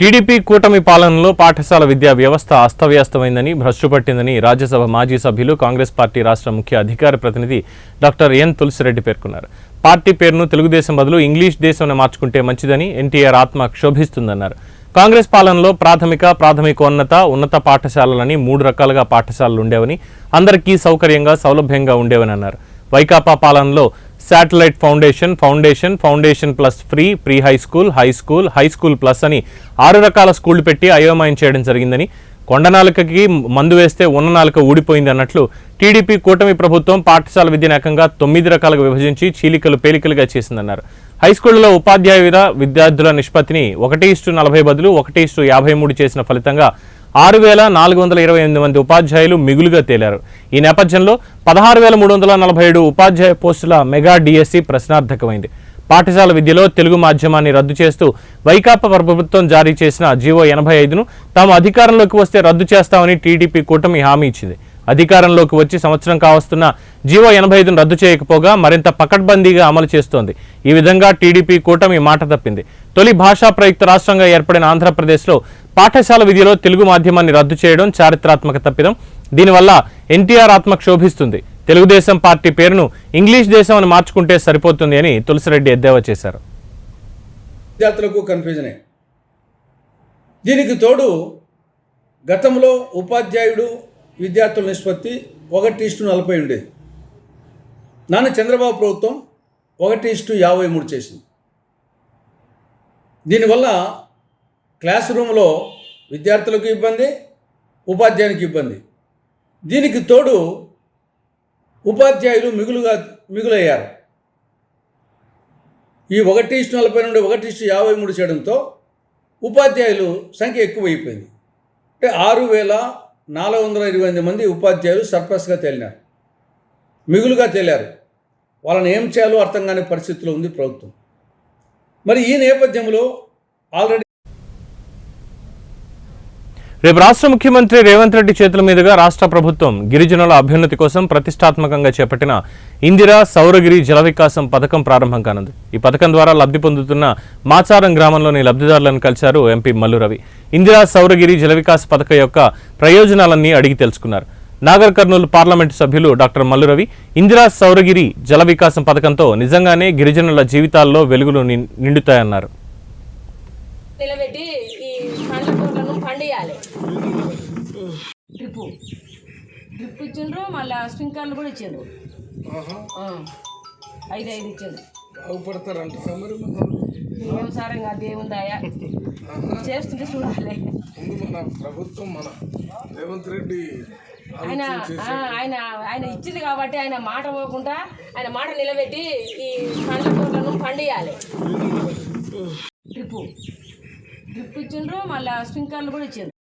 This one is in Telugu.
టీడీపీ కూటమి పాలనలో పాఠశాల విద్యా వ్యవస్థ అస్తవ్యస్తమైందని భ్రష్టుపట్టిందని రాజ్యసభ మాజీ సభ్యులు కాంగ్రెస్ పార్టీ రాష్ట్ర ముఖ్య అధికార ప్రతినిధి డాక్టర్ ఎన్ తులసిరెడ్డి పేర్కొన్నారు. పార్టీ పేరును తెలుగుదేశం బదులు ఇంగ్లీష్ దేశం మార్చుకుంటే మంచిదని ఎన్టీఆర్ ఆత్మ క్షోభిస్తుందన్నారు. కాంగ్రెస్ పాలనలో ప్రాథమిక ప్రాథమికోన్నత ఉన్నత పాఠశాలలని మూడు రకాలుగా పాఠశాలలు ఉండేవని అందరికీ సౌకర్యంగా సౌలభ్యంగా ఉండేవని అన్నారు. వైకాపా పాలనలో satellite foundation foundation foundation plus free pre high school high school high school plus అని ఆరు రకాల స్కూళ్ళు పెట్టి అయోమయం చేయడం జరిగిందని కొండనాలుకకి మందు వేస్తే ఉన్న నాలుక ఊడిపోయింది అన్నట్లు టీడీపీ కూటమి ప్రభుత్వం పాఠశాల విద్యను ఏకంగా తొమ్మిది రకాలుగా విభజించి చీలికలు పేలికలుగా చేసిందన్నారు. హై స్కూళ్ళలో ఉపాధ్యాయుల విద్యార్థుల నిష్పత్తిని ఒకటి ఇస్టు నలభై బదులు ఒకటి ఇస్టు యాభై మూడు చేసిన ఫలితంగా ఆరు వేల నాలుగు వందల ఇరవై ఎనిమిది మంది ఉపాధ్యాయులు మిగులుగా తేలారు. ఈ నేపథ్యంలో పదహారు వేల మూడు వందల నలభై ఏడు ఉపాధ్యాయ పోస్టుల మెగా డిఎస్సి ప్రశ్నార్థకమైంది. పాఠశాల విద్యలో తెలుగు మాధ్యమాన్ని రద్దు చేస్తూ వైకాపా ప్రభుత్వం జారీ చేసిన జీవో ఎనభై ఐదును తాము అధికారంలోకి వస్తే రద్దు చేస్తామని టీడీపీ కూటమి హామీ ఇచ్చింది. అధికారంలోకి వచ్చి సంవత్సరం కావస్తున్న జీవో ఎనభై ఐదును రద్దు చేయకపోగా మరింత పకడ్బందీగా అమలు చేస్తోంది. ఈ విధంగా టీడీపీ కూటమి మాట తప్పింది. తొలి భాషా ప్రయుక్త రాష్ట్రంగా ఏర్పడిన ఆంధ్రప్రదేశ్లో పాఠశాల విధిలో తెలుగు మాధ్యమాన్ని రద్దు చేయడం చారిత్రాత్మక తప్పిదం. దీనివల్ల ఎన్టీఆర్ ఆత్మ క్షోభిస్తుంది. తెలుగుదేశం పార్టీ పేరును ఇంగ్లీష్ దేశం అని మార్చుకుంటే సరిపోతుంది అని తులసిరెడ్డి ఎద్దేవా చేశారు. విద్యార్థులకు కన్ఫ్యూజనే. దీనికి తోడు గతంలో ఉపాధ్యాయుడు విద్యార్థుల నిష్పత్తి ఒకటి ఇష్టు నలభై ఉండేది నాన్న చంద్రబాబు ప్రభుత్వం ఒకటి ఇష్టు యాభై మూడు చేసింది. దీనివల్ల క్లాస్ రూమ్లో విద్యార్థులకు ఇబ్బంది ఉపాధ్యాయునికి ఇబ్బంది. దీనికి తోడు ఉపాధ్యాయులు మిగులుగా మిగులయ్యారు. ఈ ఒకటి ఇష్టు నలభై నుండి ఒకటి ఇష్టు యాభై మూడు చేయడంతో ఉపాధ్యాయులు సంఖ్య ఎక్కువైపోయింది. అంటే ఆరు వేల నాలుగు వందల ఇరవై ఎనిమిది మంది ఉపాధ్యాయులు సర్ప్లస్గా తేలినారు. మిగులుగా తేలారు. వాళ్ళని ఏం చేయాలో అర్థం కాని పరిస్థితిలో ఉంది ప్రభుత్వం. మరి ఈ నేపథ్యంలో ఆల్రెడీ రేపు రాష్ట్ర ముఖ్యమంత్రి రేవంత్ రెడ్డి చేతుల మీదుగా రాష్ట్ర ప్రభుత్వం గిరిజనుల అభ్యున్నతి కోసం ప్రతిష్టాత్మకంగా చేపట్టిన ఇందిరా సౌరగిరి జల వికాసం పథకం ప్రారంభం కానుంది. ఈ పథకం ద్వారా లబ్ధి పొందుతున్న మాచారం గ్రామంలోని లబ్ధిదారులను కలిశారు ఎంపీ మల్లు రవి. ఇందిరా సౌరగిరి జల వికాస్ పథకం యొక్క ప్రయోజనాలన్నీ అడిగి తెలుసుకున్నారు. నాగర్ కర్నూలు పార్లమెంటు సభ్యులు డాక్టర్ మల్లురవి ఇందిరా సౌరగిరి జల వికాసం పథకంతో నిజంగానే గిరిజనుల జీవితాల్లో వెలుగులు నిండుతాయన్నారు. నిలబెట్టి పండ్ల తోటను పండియాలి. డ్రిప్ డ్రిప్ ఇచ్చిండ్రు మళ్ళీ స్ప్రింక్లర్లు కూడా ఇచ్చిండ్రు. ఆ, ఐదు ఐదు ఇచ్చిండ్రు. వ్యవసాయం అది ఏముందాయా చేస్తుంటే చూడాలి. మన ప్రభుత్వం మన రేవంత్ రెడ్డి ఆయన ఆ, ఆయన ఆయన ఇచ్చింది కాబట్టి ఆయన మాట పోకుండా ఆయన మాట నిలబెట్టి ఈ పండ్ల తోటను పండియాలి. డ్రిప్ డ్రిప్ ఇచ్చిండ్రు మళ్ళీ స్ప్రింక్లర్లు కూడా ఇచ్చిండ్రు.